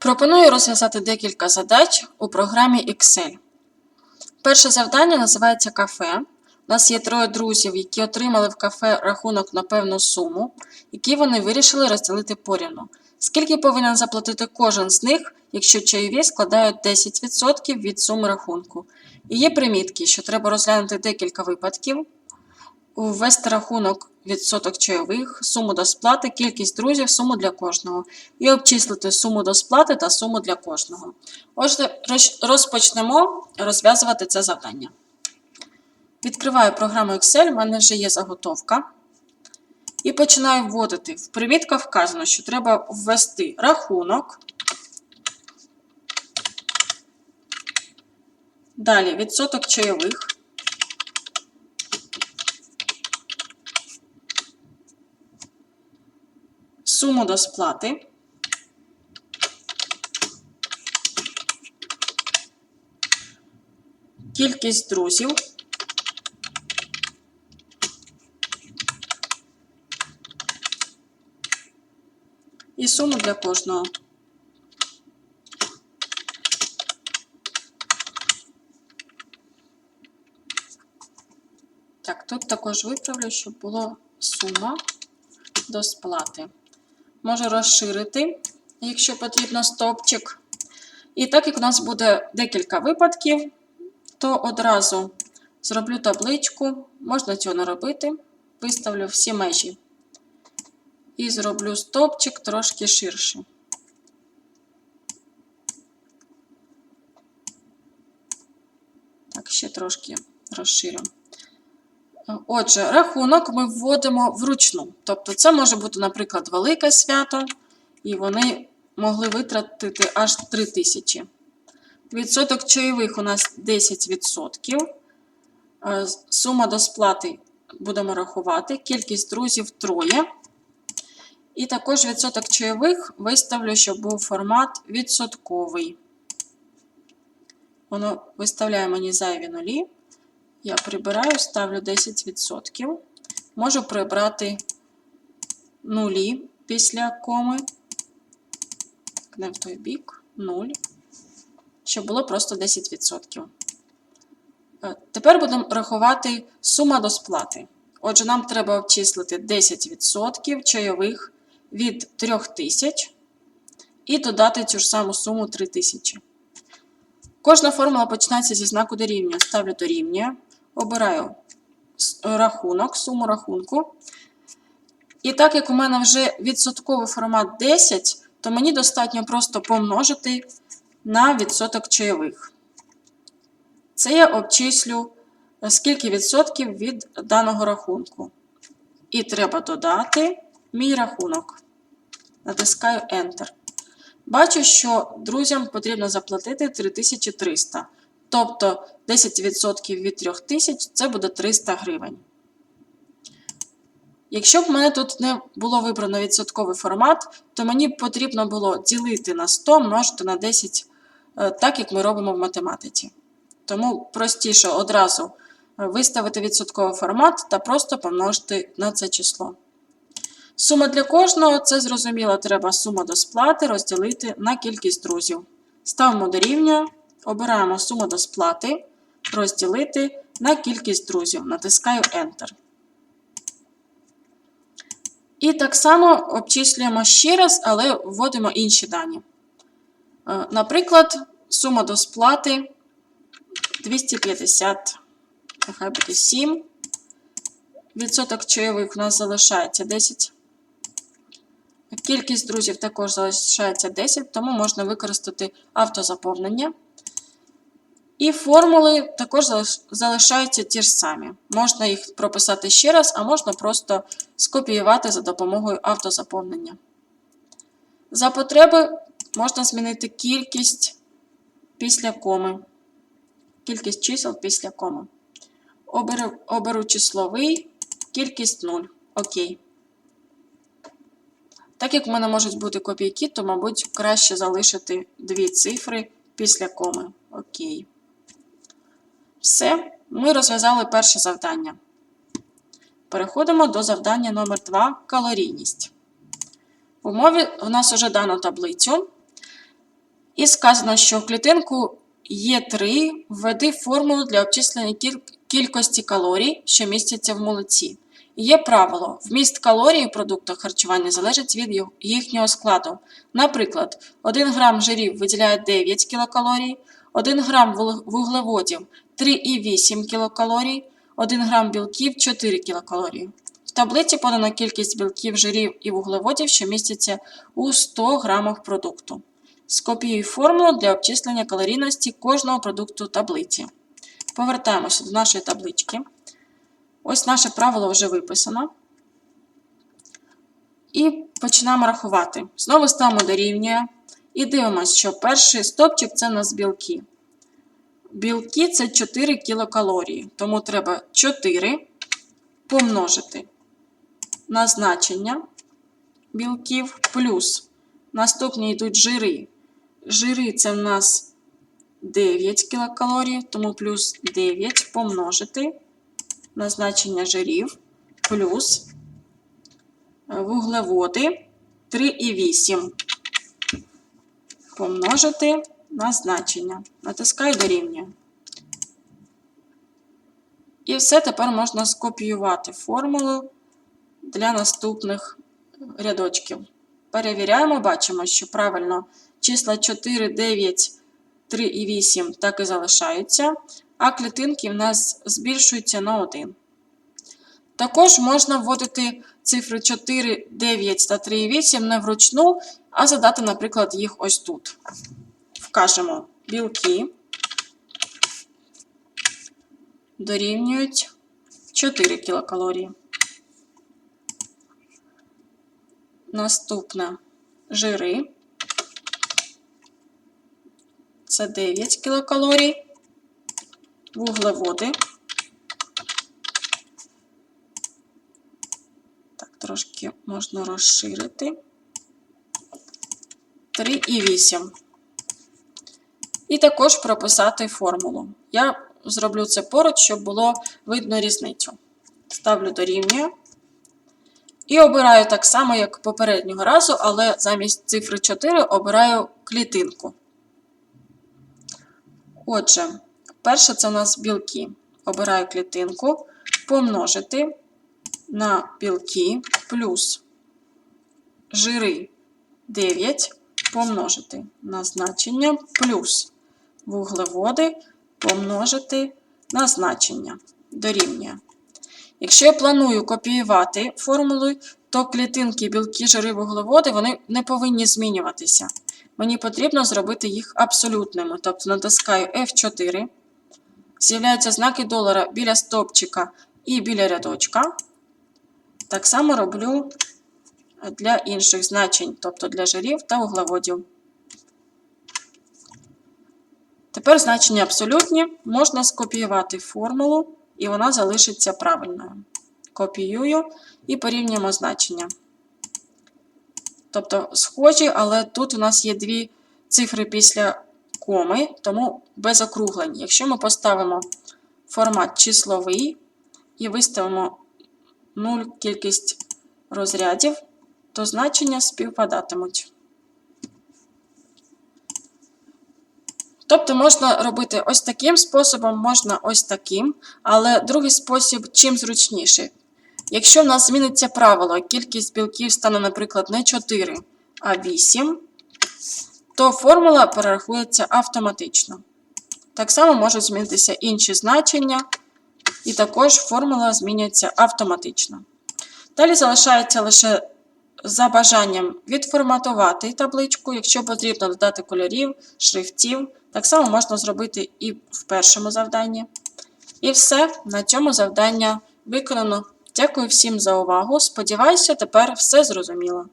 Пропоную розв'язати декілька задач у програмі Excel. Перше завдання називається кафе. У нас є троє друзів, які отримали в кафе рахунок на певну суму, які вони вирішили розділити порівну. Скільки повинен заплатити кожен з них, якщо чайові складають 10% від суми рахунку? І є примітки, що треба розглянути декілька випадків, ввести рахунок відсоток чайових, суму до сплати, кількість друзів, суму для кожного. І обчислити суму до сплати та суму для кожного. Отже, розпочнемо розв'язувати це завдання. Відкриваю програму Excel, в мене вже є заготовка. І починаю вводити. В примітках вказано, що треба ввести рахунок. Далі відсоток чайових. Суму до сплати. Кількість друзів. І суму для кожного. Так, тут також виправлю, щоб було сума до сплати. Можу розширити, якщо потрібно, стовпчик. І так як у нас буде декілька випадків, то одразу зроблю табличку, можна цього не робити, виставлю всі межі. І зроблю стовпчик трошки ширше. Так, ще трошки розширю. Отже, рахунок ми вводимо вручну. Тобто, це може бути, наприклад, велике свято, і вони могли витратити аж 3 тисячі. Відсоток чайових у нас 10%. Е, Сума до сплати будемо рахувати. Кількість друзів троє. І також відсоток чайових виставлю, щоб був формат відсотковий. Воно виставляє мені зайві нулі. Я прибираю, ставлю 10%. Можу прибрати нулі після коми. Не в той бік, 0. Щоб було просто 10%. Е, Тепер будемо рахувати сума до сплати. Отже, нам треба обчислити 10% чайових від 3000 і додати цю ж саму суму 3000. Кожна формула починається зі знаку дорівнює. Ставлю дорівнює, обираю рахунок, суму рахунку. І так як у мене вже відсотковий формат 10, то мені достатньо просто помножити на відсоток чайових. Це я обчислю, е, скільки відсотків від даного рахунку. І треба додати мій рахунок. Натискаю Enter. Бачу, що друзям потрібно заплатити 3300. Тобто 10% від 3000 це буде 300 гривень. Якщо б в мене тут не було вибрано відсотковий формат, то мені б потрібно було ділити на 100 множити на 10, е, так як ми робимо в математиці. Тому простіше одразу е, виставити відсотковий формат та просто помножити на це число. Сума для кожного це зрозуміло, треба сума до сплати розділити на кількість друзів. Ставимо дорівнює, обираємо суму до сплати, розділити на кількість друзів. Натискаю Enter. І так само обчислюємо ще раз, але вводимо інші дані. Е, Наприклад, сума до сплати 250, нехай буде 7. Відсоток чайових у нас залишається 10. Кількість друзів також залишається 10, тому можна використати автозаповнення. І формули також залишаються ті ж самі. Можна їх прописати ще раз, а можна просто скопіювати за допомогою автозаповнення. За потреби можна змінити кількість після коми. Кількість чисел після коми. Оберу, оберу числовий, кількість 0. Окей. Так як в мене можуть бути копійки, то, мабуть, краще залишити дві цифри після коми. Окей. Все, ми розв'язали перше завдання. Переходимо до завдання номер 2 калорійність. В умові в нас вже дано таблицю. І сказано, що в клітинку Є3 введи формулу для обчислення кількості калорій, що містяться в молоці. Є правило: вміст калорій у продуктах харчування залежить від їхнього складу. Наприклад, 1 грам жирів виділяє 9 кілокалорій, 1 грам вуглеводів 3,8 кілокалорій, 1 грам білків 4 кілокалорії. В таблиці подано кількість білків, жирів і вуглеводів, що містяться у 100 грамах продукту. Скопіюй формулу для обчислення калорійності кожного продукту таблиці. Повертаємося до нашої таблички. Ось наше правило вже виписано. І починаємо рахувати. Знову ставимо дорівнює. І дивимося, що перший стопчик це у нас білки. Білки це 4 кілокалорії. Тому треба 4 помножити на значення білків плюс. Наступні йдуть жири. Жири це в нас 9 кілокалорій, тому плюс 9 помножити на значення жирів плюс вуглеводи 3,8 помножити на значення. Натискаю дорівнює. І все тепер можна скопіювати формулу для наступних рядочків. Перевіряємо, бачимо, що правильно числа 4, 9, 3 і 8 так і залишаються, а клітинки в нас збільшуються на 1. Також можна вводити цифри 4, 9 та 3 і 8 не вручну, а задати, наприклад, їх ось тут. Вкажемо білки дорівнюють 4 кілокалорії. Наступне жири. Це 9 кілокалорій. Вуглеводи. Трошки можна розширити. 3 і 8. І також прописати формулу. Я зроблю це поруч, щоб було видно різницю. Ставлю дорівнює. І обираю так само, як попереднього разу, але замість цифри 4 обираю клітинку. Отже, перше це у нас білки. Обираю клітинку, помножити на білки плюс жири 9 помножити на значення плюс вуглеводи помножити на значення дорівнює. Якщо я планую копіювати формулу, то клітинки, білки, жири, вуглеводи вони не повинні змінюватися. Мені потрібно зробити їх абсолютними. Тобто натискаю F4, з'являються знаки долара біля стопчика і біля рядочка. Так само роблю для інших значень, тобто для жирів та вуглеводів. Тепер значення абсолютні можна скопіювати формулу, і вона залишиться правильною. Копіюю і порівнюємо значення. Тобто схожі, але тут у нас є дві цифри після коми, тому без округлень. Якщо ми поставимо формат числовий і виставимо 0 кількість розрядів, то значення співпадатимуть. Тобто можна робити ось таким способом, можна ось таким, але другий спосіб чим зручніший. Якщо в нас зміниться правило, кількість білків стане, наприклад, не 4, а 8, то формула перерахується автоматично. Так само можуть змінитися інші значення, і також формула змінюється автоматично. Далі залишається лише за бажанням відформатувати табличку, якщо потрібно додати кольорів, шрифтів. Так само можна зробити і в першому завданні. І все, на цьому завдання виконано. Дякую всім за увагу. Сподіваюся, тепер все зрозуміло.